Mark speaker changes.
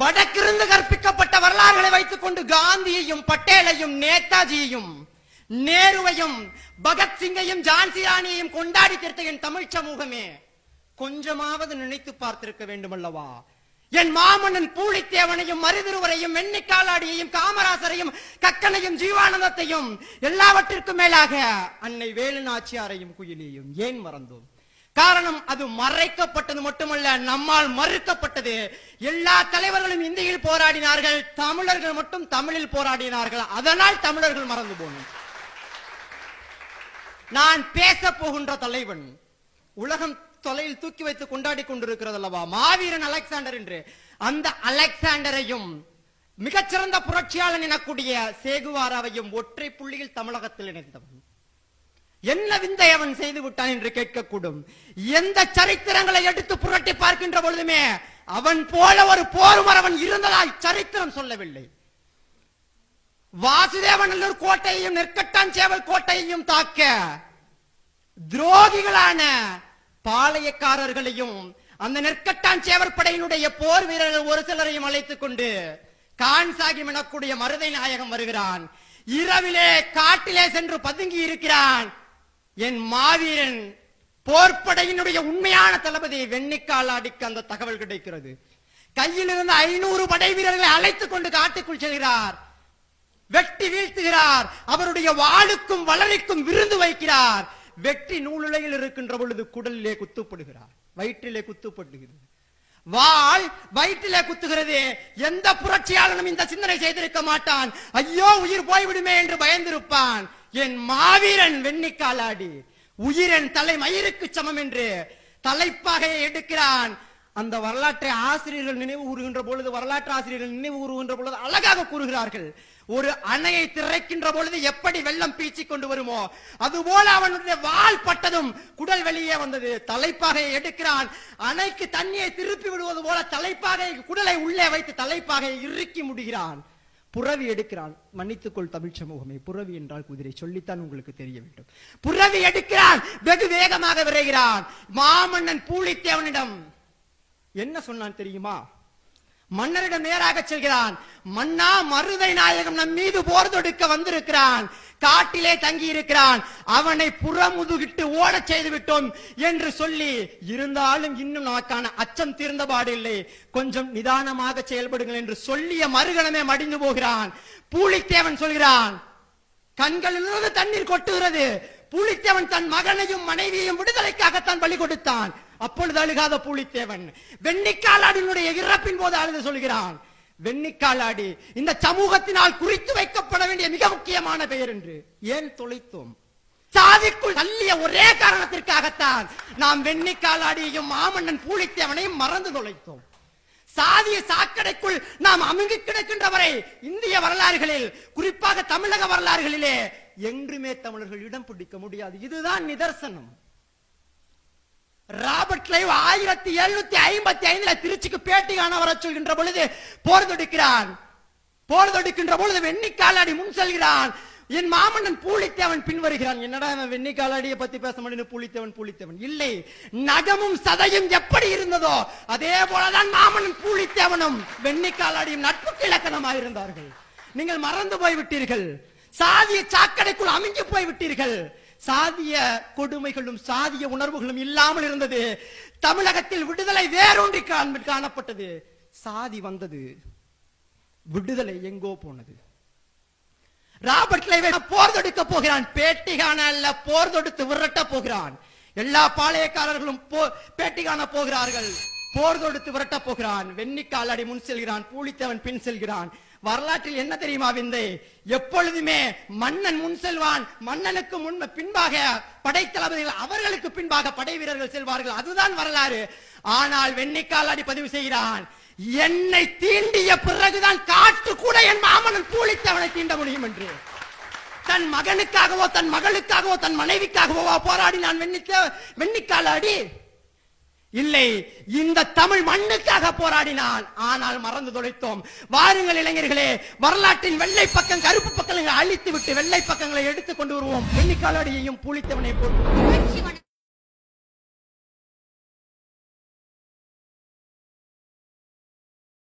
Speaker 1: வடக்கிருந்து கற்பிக்கப்பட்ட வரலாறுகளை வைத்துக் கொண்டு காந்தியையும் பட்டேலையும் நேதாஜியையும் நேருவையும் பகத்சிங்கையும் ஜான்சி ராணியையும் கொண்டாடி தீர்த்த என் தமிழ் சமூகமே கொஞ்சமாவது நினைத்து பார்த்திருக்க வேண்டும் அல்லவா என் மாமன்னன் பூலித்தேவனையும் மருதிருவரையும் வெண்ணிக்காலாடியையும் காமராசரையும் கக்கனையும் ஜீவானந்தத்தையும் எல்லாவற்றிற்கும் மேலாக அன்னை வேலு நாச்சியாரையும் குயிலியையும் ஏன் மறந்தோம்? காரணம் அது மறைக்கப்பட்டது மட்டுமல்ல நம்மால் மறுக்கப்பட்டது. எல்லா தலைவர்களும் இந்தியில் போராடினார்கள் தமிழர்கள் மட்டும் தமிழில் போராடினார்கள். அதனால் தமிழர்கள் மறந்து போனோம். நான் பேச போகின்ற தலைவன் உலகம் தொலையில் தூக்கி வைத்து கொண்டாடி கொண்டிருக்கிறது அல்லவா மாவீரன் அலெக்சாண்டர் என்று. அந்த அலெக்சாண்டரையும் மிகச்சிறந்த புரட்சியாளன் எனக்கூடிய சேகுவாராவையும் ஒற்றை புள்ளியில் தமிழகத்தில் இணைந்தவன் என்ன விந்தை அவன் செய்து விட்டான் என்று கேட்கக்கூடும். எந்த சரித்திரங்களை எடுத்து புரட்டி பார்க்கின்ற பொழுதுமே அவன் போல ஒரு போர் அவன் இருந்ததாய் சரித்திரம் சொல்லவில்லை. வாசுதேவநல்லூர் கோட்டையையும் நெற்கட்டான் சேவல் கோட்டையையும் தாக்க துரோகிகளான பாளையக்காரர்களையும் அந்த நெற்கட்டான் சேவர் படையினுடைய போர் வீரர்கள் ஒரு சிலரையும் அழைத்துக் கொண்டு கான் சாகிம் எனக்கூடிய மருதை நாயகம் வருகிறான். இரவிலே காட்டிலே சென்று பதுங்கி இருக்கிறான். என் மாவீரன் போர்ப்படையினுடைய உண்மையான தளபதி வெண்ணிக்காலாடிக்கு அந்த தகவல் கிடைக்கிறது. கையில் ஐநூறு படை வீரர்களை அழைத்துக் கொண்டு காட்டுக்குள் செல்கிறார். வெட்டி வீழ்த்துகிறார். அவருடைய வாளுக்கும் வளரிக்கும் விருந்து வைக்கிறார். வெட்டி நூலுலையில் இருக்கின்ற பொழுது குடலிலே குத்துப்படுகிறார். வயிற்றிலே குத்துப்படுகிறது. வாள் வயிற்றிலே குத்துகிறது. எந்த புரட்சியாளனும் இந்த சிந்தனை செய்திருக்க மாட்டான். ஐயோ உயிர் போய்விடுமே என்று பயந்திருப்பான். என் மாவீரன் வெண்ணிக்காலாடி உயிரன் தலை மயிருக்கு சமம் என்று தலைப்பாகையை எடுக்கிறான். அந்த வரலாற்றை ஆசிரியர்கள் நினைவு கூறுகின்ற பொழுது வரலாற்று ஆசிரியர்கள் நினைவு கூறுகின்ற பொழுது அழகாக கூறுகிறார்கள். ஒரு அணையை திறக்கின்ற பொழுது எப்படி வெள்ளம் பீச்சி கொண்டு வருமோ அதுபோல அவனுடைய வால் பட்டதும் குடல் வெளியே வந்தது. தலைப்பாகையை எடுக்கிறான். அணைக்கு தண்ணியை திருப்பி விடுவது போல தலைப்பாகை குடலை உள்ளே வைத்து தலைப்பாகையை இறுக்கி முடிகிறான். புறவி எடுக்கிறான் மன்னித்துக்கொள் தமிழ் சமூகமே. புறவி என்றால் குதிரை. சொல்லித்தான் உங்களுக்கு தெரிய வேண்டும். புறவி எடுக்கிறான் வெகு வேகமாக விரைகிறான். மாமன்னன் பூலித்தேவனிடம் என்ன சொன்னான் தெரியுமா? மன்னரிடம் நேராக செல்கிறான். மன்னா மருதை நாயகம் நம் மீது போர் தொடுக்க வந்திருக்கிறான். காட்டிலே தங்கி இருக்கிறான் அவனை புறமுதுகிட்டு ஓடச் செய்து விட்டோம் என்று சொல்லி இருந்தாலும் இன்னும் நமக்கான அச்சம் தீர்ந்த பாடில்லை கொஞ்சம் நிதானமாக செயல்படுங்கள் என்று சொல்லிய மறுகணமே மடிந்து போகிறான். பூலித்தேவன் சொல்கிறான் கண்களிலிருந்து தண்ணீர் கொட்டுகிறது. பூலித்தேவன் தன் மகனையும் மனைவியையும் விடுதலைக்காகத்தான் பலி கொடுத்தான். அப்பொழுது அழுகாத பூலித்தேவன் வெண்ணிக்காலாடினுடைய இறப்பின் போது அழுது சொல்கிறான். வெண்ணிக்காலாடி இந்த சமூகத்தினால் குறித்து வைக்கப்பட வேண்டிய மிக முக்கியமான பெயர் என்று. ஏன் தொலைத்தோம்? சாதிக்குள் தள்ளிய ஒரே காரணத்திற்காகத்தான் நாம் வெண்ணிக்காலாடியையும் மாமன்னன் பூலித்தேவனையும் மறந்து தொலைத்தோம். சாதிய சாக்கடைக்குள் நாம் அமுங்கி கிடக்கின்றவரை இந்திய வரலாறுகளில் குறிப்பாக தமிழக வரலாறுகளிலே என்றுமே தமிழர்கள் இடம் பிடிக்க முடியாது. இதுதான் நிதர்சனம். ராபர்ட் கிளைவ் ஆயிரத்தி எழுநூத்தி ஐம்பத்தி ஐந்துல திருச்சிக்கு பேட்டி காண வர சொல்கின்ற பொழுது போர் தொடுக்கிறான் போர் தொடுக்கின்ற பொழுது வெண்ணிக்காலாடி முன் செல்கிறான். என் மாமன்னன் பூலித்தேவன் பின் வருகிறான். என்னடா வெண்ணி வெண்ணிக்காலாடியை பத்தி பேச முடியும் பூலித்தேவன் பூலித்தேவன். இல்லை நகமும் சதையும் எப்படி இருந்ததோ அதே போலதான் மாமன்னன் பூலித்தேவனும் வெண்ணிக்காலாடியும் நட்புக்கு இலக்கணமாக இருந்தார்கள். நீங்கள் மறந்து போய் விட்டீர்கள் சாதிய சாக்கடைக்குள் அமைஞ்சு போய் விட்டீர்கள் சாதிய கொடுமைகளும் சாதிய உணர்வுகளும் இல்லாமல் இருந்தது. தமிழகத்தில் விடுதலை வேறொன்றி காணப்பட்டது. சாதி வந்தது. விடுதலை எங்கோ போனது. ராபர்ட் கிளைவே போர் தொடுக்க போகிறான். பேட்டிகான அல்ல போர் தொடுத்து விரட்ட போகிறான். எல்லா பாளையக்காரர்களும் போ- பேட்டி காண போகிறார்கள். போர் தொடுத்து விரட்ட போகிறான். அடி முன் செல்கிறான் பூலித்தவன் பின் செல்கிறான். வரலாற்றில் என்ன தெரியுமா விந்தை? எப்பொழுதுமே மன்னன் முன் செல்வான். மன்னனுக்கு முன் பின்பாக படைத்தளபதிகள் அவர்களுக்கு பின்பாக படை வீரர்கள் செல்வார்கள். அதுதான் வரலாறு. ஆனால் வெண்ணிக்காலாடி பதிவு செய்கிறான். என்னை தீண்டிய பிறகுதான் காற்று கூட என் மாமனன் பூலித்தவனை தீண்ட முடியும் என்று. தன் மகனுக்காகவோ தன் மகளுக்காகவோ தன் மனைவிக்காகவோ போராடி நான் வெண்ணிக்க வெண்ணிக்காலாடி இல்லை இந்த தமிழ் மண்ணுக்காக போராடினால் ஆனால் மறந்து தொலைத்தோம். வாருங்கள் இளைஞர்களே வரலாற்றின் வெள்ளை பக்கம் கருப்பு பக்கங்களை அழித்து விட்டு வெள்ளை பக்கங்களை எடுத்துக் கொண்டு வருவோம். வெள்ளிக்காலடியையும் புளித்தவனை போட்டு